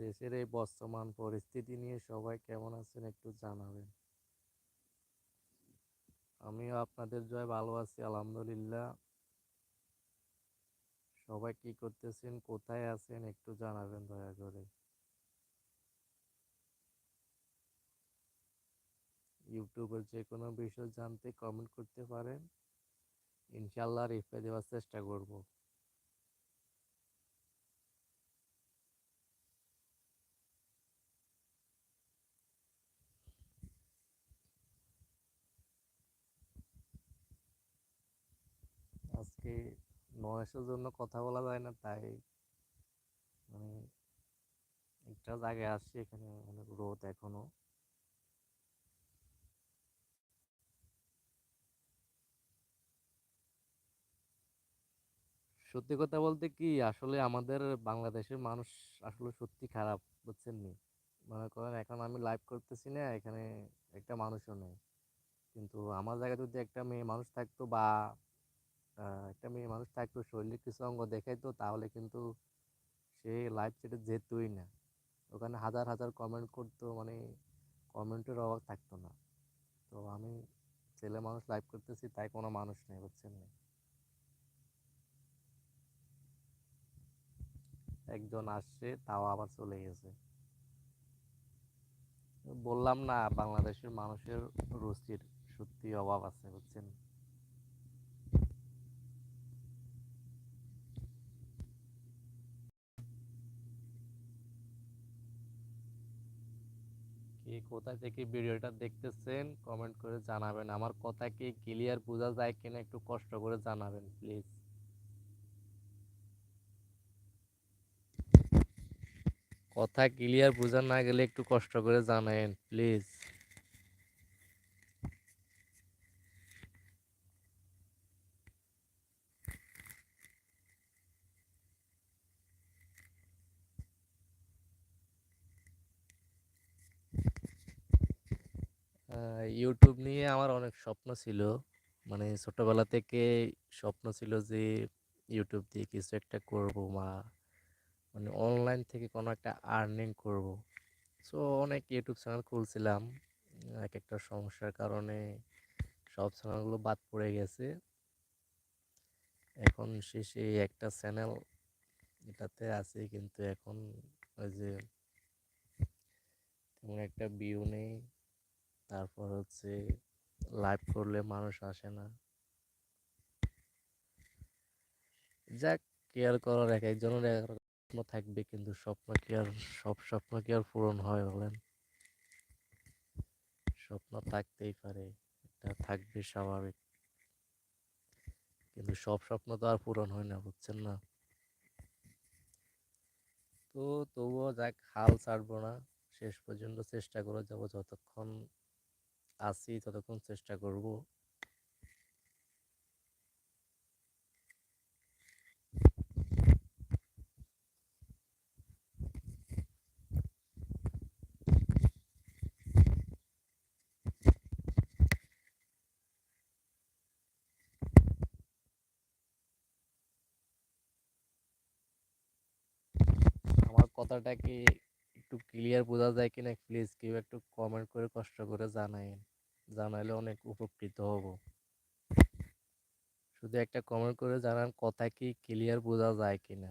দেশের এই বর্তমান পরিস্থিতি নিয়ে সবাই কেমন আছেন একটু জানাবেন। আমিও আপনাদের জয় ভালো আছি, আলহামদুলিল্লাহ। সবাই কি করতেছেন, কোথায় আছেন একটু জানাবেন দয়া করে। ইউটিউবের যে কোনো বিষয় জানতে কমেন্ট করতে পারেন। ইনশাল্লাহ রিপ্লাই দেওয়ার চেষ্টা করব আজকে নয়েসের জন্য কথা বলা যায় না, তাই মানে একটা জায়গায় আসছি, এখানে অনেক রোদ এখনও। সত্যি কথা বলতে কি, আসলে আমাদের বাংলাদেশের মানুষ আসলে সত্যি খারাপ, বুঝছেন নি? মনে করেন এখন আমি লাইভ করতেছি না, এখানে একটা মানুষও নেই। কিন্তু আমার জায়গায় যদি একটা মেয়ে মানুষ থাকতো বা একটা মেয়ে মানুষ থাকতো শরীরের কিছু অঙ্গ দেখাইতো, তাহলে কিন্তু সে লাইভ চ্যাটে যেতই না। ওখানে হাজার হাজার কমেন্ট করতো মানে কমেন্টের অভাব থাকতো না। তো আমি ছেলে মানুষ লাইভ করতেছি, তাই কোনো মানুষ নেই, বুঝছেন না? একজন আসছে, তাও আবার চলে গেছে। বললাম না, বাংলাদেশের মানুষের রুচির সত্যি অভাব আছে, বুঝছেন? কে কোথা থেকে ভিডিওটা দেখতেছেন কমেন্ট করে জানাবেন। আমার কথা কি ক্লিয়ার বোঝা যায় কিনা একটু কষ্ট করে জানাবেন প্লিজ কথা ক্লিয়ার বোঝা না গেলে একটু কষ্ট করে জানাবেন প্লিজ ইউটিউব নিয়ে আমার অনেক স্বপ্ন ছিল। মানে ছোটবেলা থেকে স্বপ্ন ছিল যে ইউটিউব দিয়ে কিছু একটা করব বা মানে অনলাইন থেকে কোনো একটা আর্নিং করব। সো অনেক ইউটিউব চ্যানেল খুলছিলাম। এক একটা সমস্যার কারণে সব চ্যানেলগুলো বাদ পড়ে গেছে। এখন শেষে একটা চ্যানেল এটাতে আছে, কিন্তু এখন ওই যে একটা ভিউ নেই। তারপর হচ্ছে লাইভ করলে মানুষ আসে না। যাক কেয়ার করার এক একজনের এক স্বপ্ন থাকবে, কিন্তু স্বপ্ন কি আর, সব স্বপ্ন কি আর পূরণ হয় বলেন? স্বপ্ন থাকতেই পারে, এটা থাকবে স্বাভাবিক। কিন্তু সব স্বপ্ন তো আর পূরণ হয় না, বুঝছেন না? তো তবুও যাক, হাল ছাড়বো না, শেষ পর্যন্ত চেষ্টা করে যাব যতক্ষণ আছি, ততক্ষণ চেষ্টা করব। আমার কথাটা কি একটু ক্লিয়ার বোঝা যায় কিনা? প্লিজ কেউ একটু কমেন্ট করে কষ্ট করে জানাই জানাইলে অনেক উপকৃত হব। শুধু একটা কমেন্ট করে জানান, কথা কি ক্লিয়ার বোঝা যায় কিনা?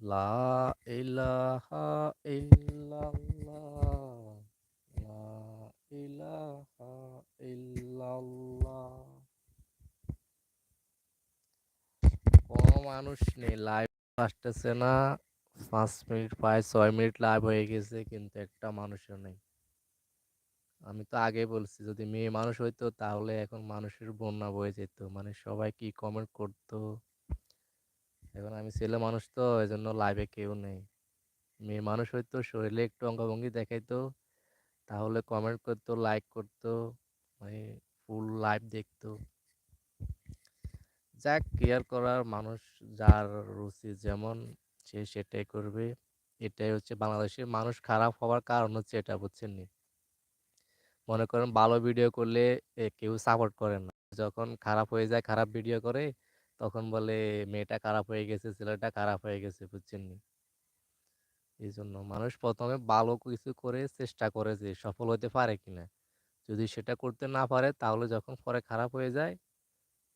লা ইলাহা ইল্লাল্লাহ লা ইলাহা ইল্লাল্লাহ কোনো মানুষ নেই লাইভ আসতেছে না। পাঁচ মিনিট, প্রায় ছয় মিনিট লাইভ হয়ে গেছে, কিন্তু একটা মানুষও নেই। আমি তো আগে বলছি, যদি মেয়ে মানুষ হইতো, তাহলে এখন মানুষের বন্যা বয়ে যেত। মানে সবাই কি কমেন্ট করতো? এখন আমি ছেলে মানুষ তো এই জন্য লাইভে কেউ নেই। মেয়ে মানুষ হইতো, শরীরে একটু অঙ্গভঙ্গি দেখাইতো, তাহলে কমেন্ট করতো লাইক করতো মানে ফুল লাইভ দেখতো। যাক কেয়ার করার মানুষ যার রুচি যেমন, সে সেটাই করবে। এটাই হচ্ছে বাংলাদেশের মানুষ খারাপ হওয়ার কারণ হচ্ছে এটা, বুঝছেন নি? মনে করেন ভালো ভিডিও করলে কেউ সাপোর্ট করে না। যখন খারাপ হয়ে যায়, খারাপ ভিডিও করে তখন বলে, মেয়েটা খারাপ হয়ে গেছে, ছেলেটা খারাপ হয়ে গেছে, বুঝছেন নি? এই জন্য মানুষ প্রথমে ভালো কিছু করে চেষ্টা করে যে সফল হতে পারে কিনা। যদি সেটা করতে না পারে, তাহলে যখন পরে খারাপ হয়ে যায়,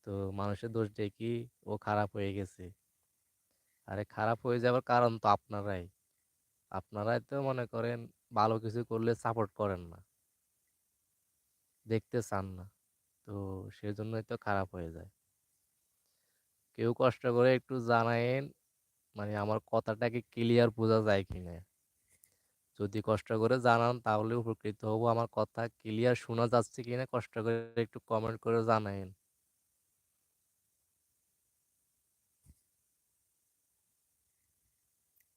তো মানুষের দোষ দেয় কি ও খারাপ হয়ে গেছে? আরে খারাপ হয়ে যাওয়ার কারণ তো আপনারাই। আপনারাই তো মনে করেন ভালো কিছু করলে সাপোর্ট করেন না। দেখতে চান না, তো সেজন্যই তো খারাপ হয়ে যায়। কেউ কষ্ট করে একটু জানায়েন মানে আমার কথাটাকে ক্লিয়ার বোঝা যায় কিনা। যদি কষ্ট করে জানান তাহলে উপকৃত হব। আমার কথা ক্লিয়ার শোনা যাচ্ছে কিনা কষ্ট করে একটু কমেন্ট করে জানায়েন।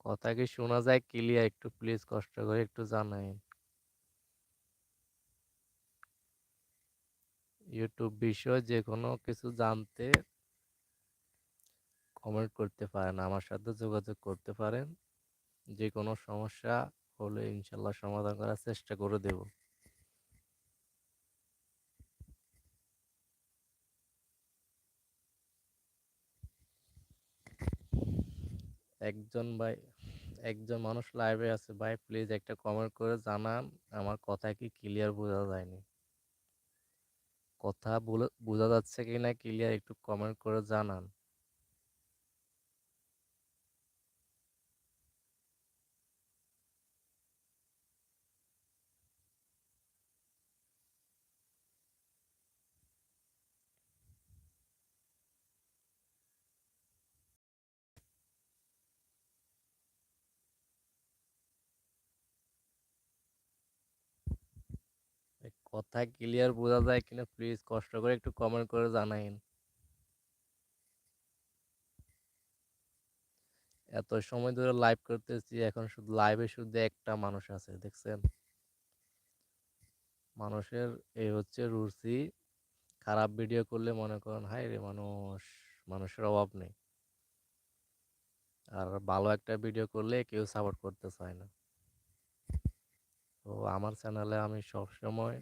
কথা কি শোনা যায় ক্লিয়ার একটু প্লিজ কষ্ট করে একটু জানায়েন। ইউটিউব বিষয়ে যে কোনো কিছু জানতে কমেন্ট করতে পারেন, আমার সাথে যোগাযোগ করতে পারেন। যে কোনো সমস্যা হলে ইনশাল্লাহ সমাধান করার চেষ্টা করে দেব। একজন ভাই, একজন মানুষ লাইভে আছে। ভাই প্লিজ একটা কমেন্ট করে জানান, আমার কথা কি ক্লিয়ার বোঝা যায়নি। কথা বলে, বোঝা যাচ্ছে কি না ক্লিয়ার একটু কমেন্ট করে জানান। কথা ক্লিয়ার বোঝা যায় কিনা প্লিজ কষ্ট করে একটু কমেন্ট করে জানাইন। এত সময় ধরে লাইভ করতেছি, এখন শুধু লাইভে শুধু একটা মানুষ আছে, দেখছেন? মানুষের এই হচ্ছে রুচি, খারাপ ভিডিও করলে মনে করেন হাই রে মানুষ, মানুষের অভাব নেই। আর ভালো একটা ভিডিও করলে কেউ সাপোর্ট করতে চায় না। তো আমার চ্যানেলে আমি সব সময়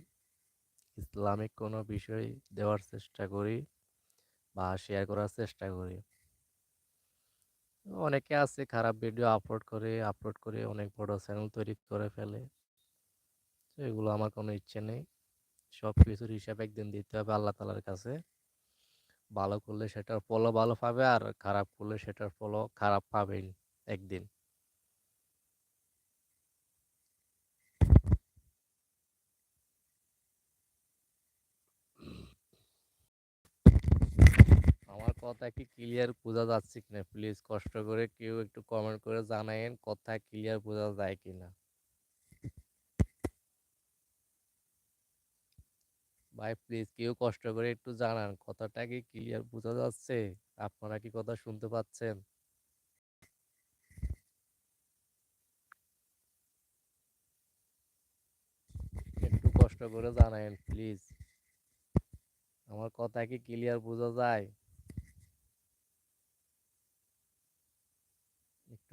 ইসলামিক কোনো বিষয় দেওয়ার চেষ্টা করি বা শেয়ার করার চেষ্টা করি। অনেকে আছে খারাপ ভিডিও আপলোড করে আপলোড করে অনেক বড় চ্যানেল তৈরি করে ফেলে। এগুলো আমার কোনো ইচ্ছে নেই। সব কিছুর হিসাব একদিন দিতে হবে আল্লাহ তালার কাছে। ভালো করলে সেটার ফলও ভালো পাবে আর খারাপ করলে সেটার ফলও খারাপ পাবেই একদিন আমার কথা কি ক্লিয়ার বোঝা যাচ্ছে কিনা? প্লিজ কষ্ট করে কেউ একটু কমেন্ট করে জানাইন কথা ক্লিয়ার বোঝা যায় কিনা? ভাই প্লিজ কেউ কষ্ট করে একটু জানান, কথাটা কি ক্লিয়ার বোঝা যাচ্ছে? আপনারা কি কথা শুনতে পাচ্ছেন? একটু কষ্ট করে জানাইন প্লিজ আমার কথা কি ক্লিয়ার বোঝা যায়?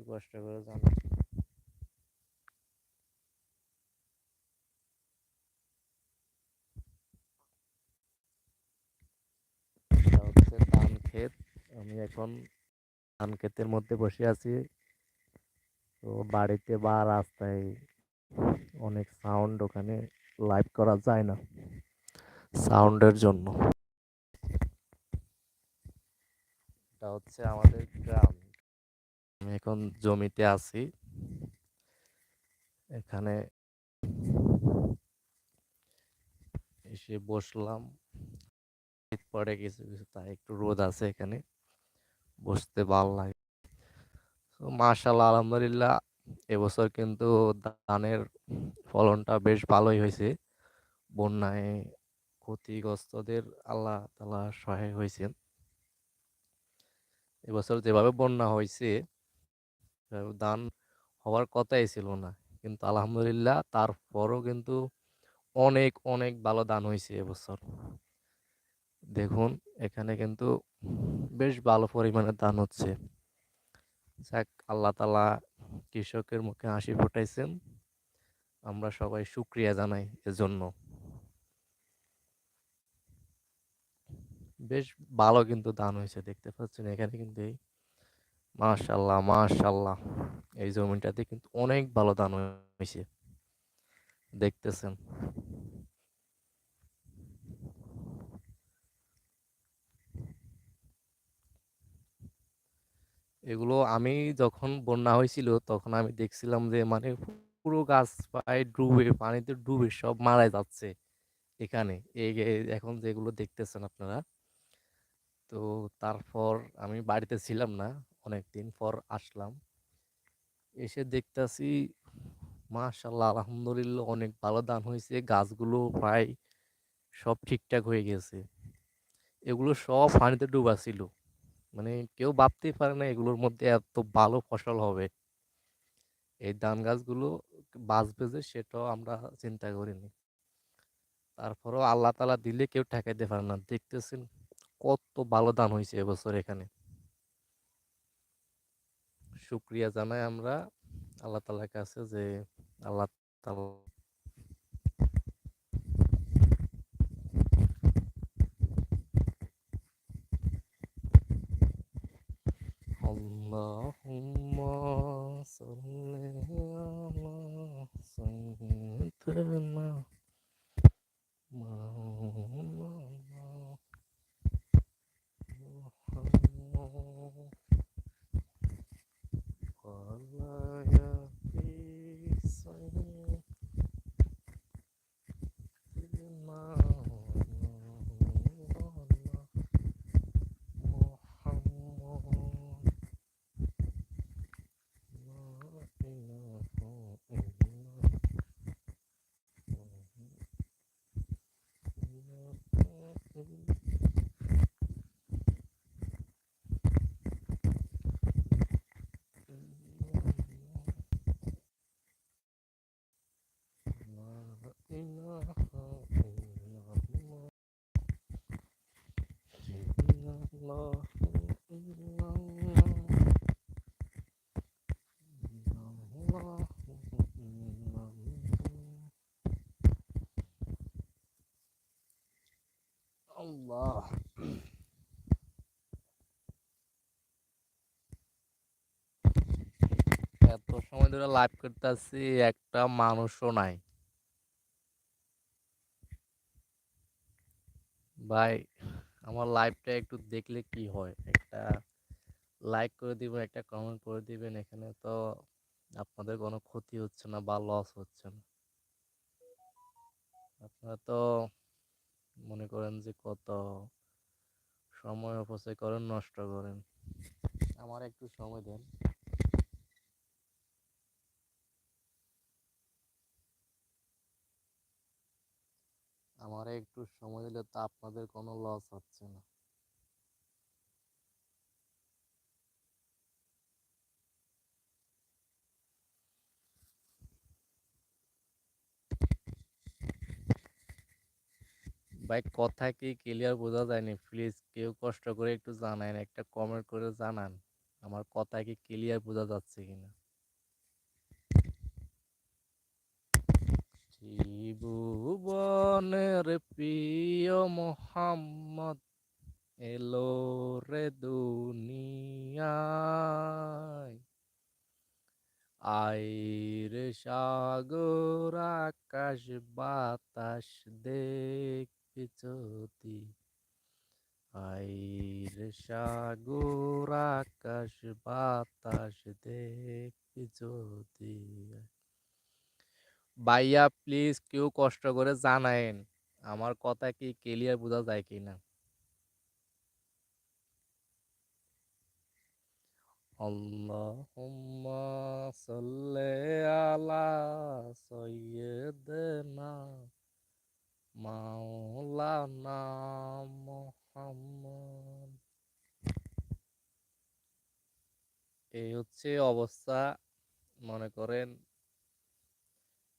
একটু কষ্ট করে জানো। ক্ষেত। আমি এখন ধান ক্ষেতের মধ্যে বসে আছি। তো বাড়িতে বা রাস্তায় অনেক সাউন্ড ওখানে লাইভ করা যায় না। সাউন্ডের জন্য। এটা হচ্ছে আমাদের গ্রাম। আমি এখন জমিতে আছি। এখানে এসে বসলাম। পড়ে কিছু কিছু তাই একটু রোদ আছে এখানে। বসতে ভালো লাগে। মাশাল্লাহ আলহামদুলিল্লাহ, এবছর কিন্তু ধানের ফলনটা বেশ ভালোই হয়েছে। বন্যায় ক্ষতিগ্রস্তদের আল্লাহ তালা সহায় হয়েছেন। এবছর যেভাবে বন্যা হয়েছে ধান হওয়ার কথাই ছিল না। কিন্তু আলহামদুলিল্লাহ তারপরও কিন্তু অনেক অনেক ভালো দান হয়েছে এবছর। দেখুন, এখানে কিন্তু বেশ ভালো পরিমাণে দান হচ্ছে। যাক, আল্লাহ তালা কৃষকের মুখে হাসি ফুটাইছেন। আমরা সবাই শুক্রিয়া জানাই এজন্য। বেশ ভালো কিন্তু দান হয়েছে, দেখতে পাচ্ছেন এখানে কিন্তু এই মাশাল্লাহ মাশাল্লাহ। এই জমিটাতে কিন্তু অনেক ভালো ধান হয়েছে দেখতেছেন। এগুলো আমি যখন বন্যা হয়েছিল তখন আমি দেখছিলাম যে মানে পুরো গাছ প্রায় ডুবে, পানিতে ডুবে সব মারা যাচ্ছে এখানে। এখন যেগুলো দেখতেছেন আপনারা, তো তারপর আমি বাড়িতে ছিলাম না। অনেকদিন পর আসলাম। এসে দেখতেছি, মাশাল্লাহ, আলহামদুলিল্লাহ অনেক ভালো দান হয়েছে গাছগুলো প্রায় সব ঠিকঠাক হয়ে গেছে। এগুলো সব পানিতে ডুবা ছিল মানে কেউ ভাবতেই পারে না এগুলোর মধ্যে এত ভালো ফসল হবে। এই ধান গাছগুলো বাঁচবে যে, সেটাও আমরা চিন্তা করিনি। তারপরেও আল্লাহ তালা দিলে কেউ ঠেকাইতে পারে না। দেখতেছেন কত ভালো ধান হয়েছে এবছর এখানে। শুক্রিয়া জানাই আমরা আল্লাহ তালার কাছে যে আল্লাহ তালা اللهم صل على سيدنا مولانا Allah এত সময় ধরে লাইভ করতেছি একটা মানুষও নাই। ভাই আমার লাইভটা একটু দেখলে কি হয়? একটা লাইক করে দিবেন, একটা কমেন্ট করে দিবেন এখানে তো আপনাদের কোনো ক্ষতি হচ্ছে না বা লস হচ্ছে না। আপনারা তো মনে করেন যে কত সময় অপচয় করেন, নষ্ট করেন। আমার একটু সময় দেন। আমার একটু সময় দিলে তো আপনাদের কোনো লস হচ্ছে না। ভাই, কথা কি ক্লিয়ার বোঝা যায়নি? প্লিজ কেউ কষ্ট করে একটু জানান একটা কমেন্ট করে জানান। আমার কথা কি ক্লিয়ার বোঝা যাচ্ছে কিনা? ত্রিভুবনের প্রিয় মোহাম্মদ এলো রে দুনিয়ায়। আইরে সাগর, আকাশ বাতাস দেখবি যদি আইরে সাগর, আকাশ বাতাস দেখবি যদি ভাইয়া প্লিজ কেউ কষ্ট করে জানায়েন। আমার কথা কি ক্লিয়ার বোঝা যায় কিনা? আল্লাহুম্মা সাল্লি আলা সাইয়্যিদিনা মাওলানা মুহাম্মদ। এই হচ্ছে অবস্থা। মনে করেন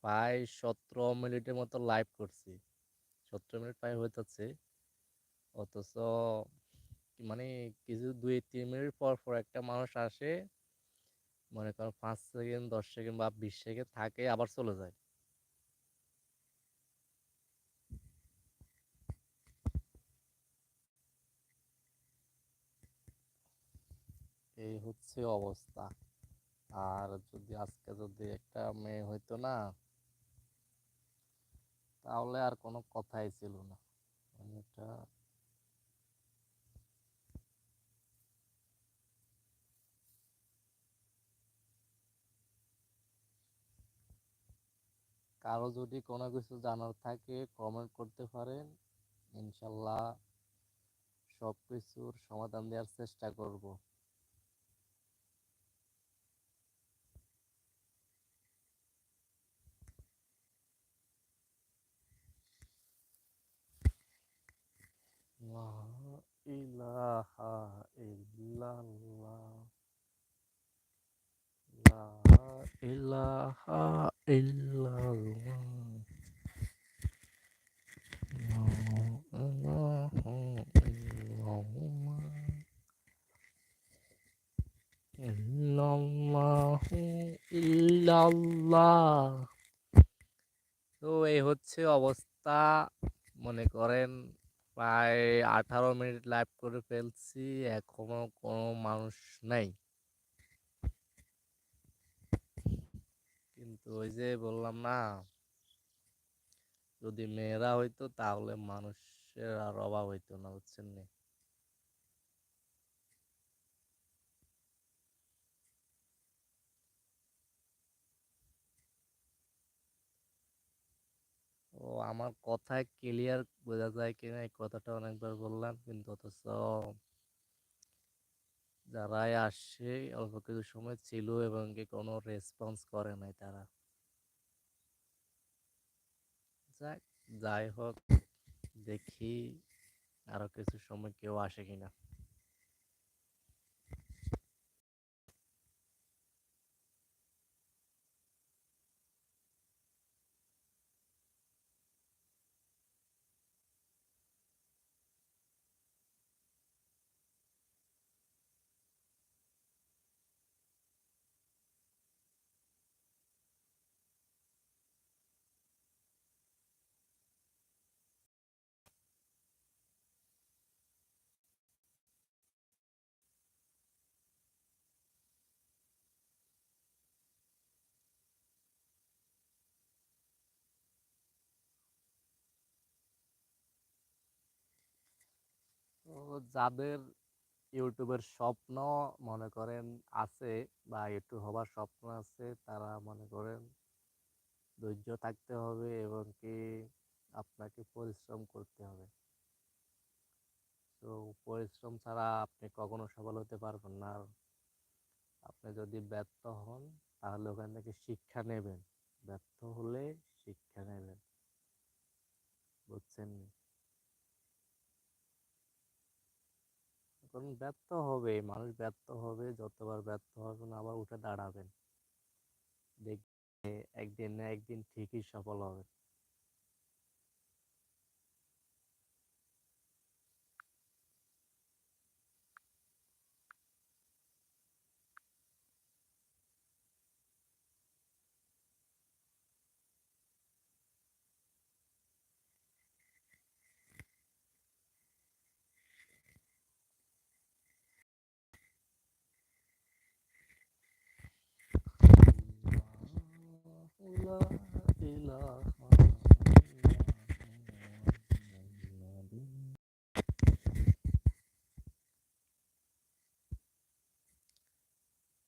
প্রায় সতেরো মিনিটের মতো লাইভ করছি। সতেরো মিনিট প্রায় হইতেছে অথচ মানে কিছু দুই, তিন মিনিট পর পর একটা মানুষ আসে, মনে করেন পাঁচ সেকেন্ড, দশ সেকেন্ড বা বিশ সেকেন্ড থাকে, আবার চলে যায়। এই হচ্ছে অবস্থা। আর যদি আজকে যদি একটা মেয়ে হইতো না তাহলে আর কোনো কথাই ছিল না। মানে এটা কারও যদি কোনো কিছু জানার থাকে কমেন্ট করতে পারেন। ইনশাল্লাহ সব কিছুর সমাধান দেওয়ার চেষ্টা করব লা ইলাহা ইল্লাল্লাহ। লা ইলাহা ইল্লাল্লাহ। ইল্লাল্লাহু ইল্লাল্লাহ। তো এই হচ্ছে অবস্থা। মনে করেন প্রায় আঠারো মিনিট লাইভ করে ফেলছি, এখনও কোনো মানুষ নাই। কিন্তু ওই যে বললাম না, যদি মেয়েরা হইতো তাহলে মানুষের আর অভাব হইতো না, বুঝছেন না? ও আমার কথায় ক্লিয়ার বোঝা যায় কিনা এই কথাটা অনেকবার বললাম কিন্তু অথচ যারাই আসছে অল্প কিছু সময় ছিল এবং কি কোনো রেসপন্স করে নাই তারা। যাক, যাই হোক, দেখি আরও কিছু সময় কেউ আসে কিনা। যাদের ইউটিউবের স্বপ্ন মনে করেন আছে বা ইউটিউব হবার স্বপ্ন আছে, তারা মনে করেন ধৈর্য থাকতে হবে এবং কি আপনাকে পরিশ্রম করতে হবে। তো পরিশ্রম ছাড়া আপনি কখনো সফল হতে পারবেন না। আপনি যদি ব্যর্থ হন, তাহলে ওখান থেকে শিক্ষা নেবেন। ব্যর্থ হলে শিক্ষা নেবেন। বুঝছেন কারণ ব্যর্থ হবে, মানুষ ব্যর্থ হবে, যতবার ব্যর্থ হবেন আবার উঠে দাঁড়াবেন। দেখবে একদিন না একদিন ঠিকই সফল হবে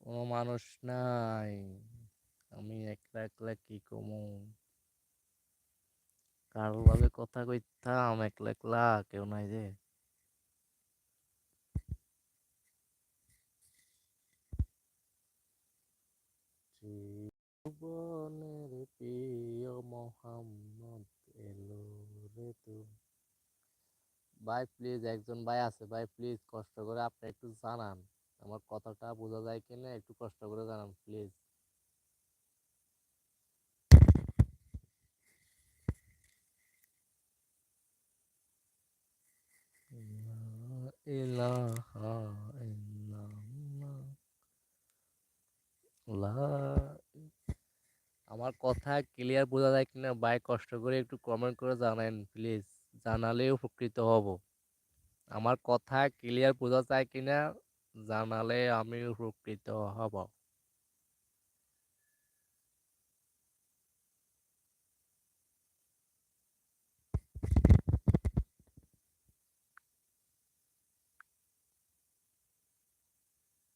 কোনো মানুষ নাই। আমি একলা একলা কি কমু? কারও ভাবে কথা কইতাম, একলা একলা, কেউ নাই যে। জীবনের প্রিয় মোহাম্মদ এলো রে ভাই প্লিজ একজন ভাই আছে, ভাই প্লিজ কষ্ট করে আপনি একটু জানান। আমার কথাটা বোঝা যায় কিনা একটু কষ্ট করে জানান প্লিজ ইলাহা ইল্লাল্লাহ। লা আমার কথা ক্লিয়ার বোঝা যায় কিনা ভাই কষ্ট করে একটু কমেন্ট করে জানান প্লিজ জানালে উপকৃত হব। আমার কথা ক্লিয়ার বোঝা যায় কিনা জানালে আমি উপকৃত হব।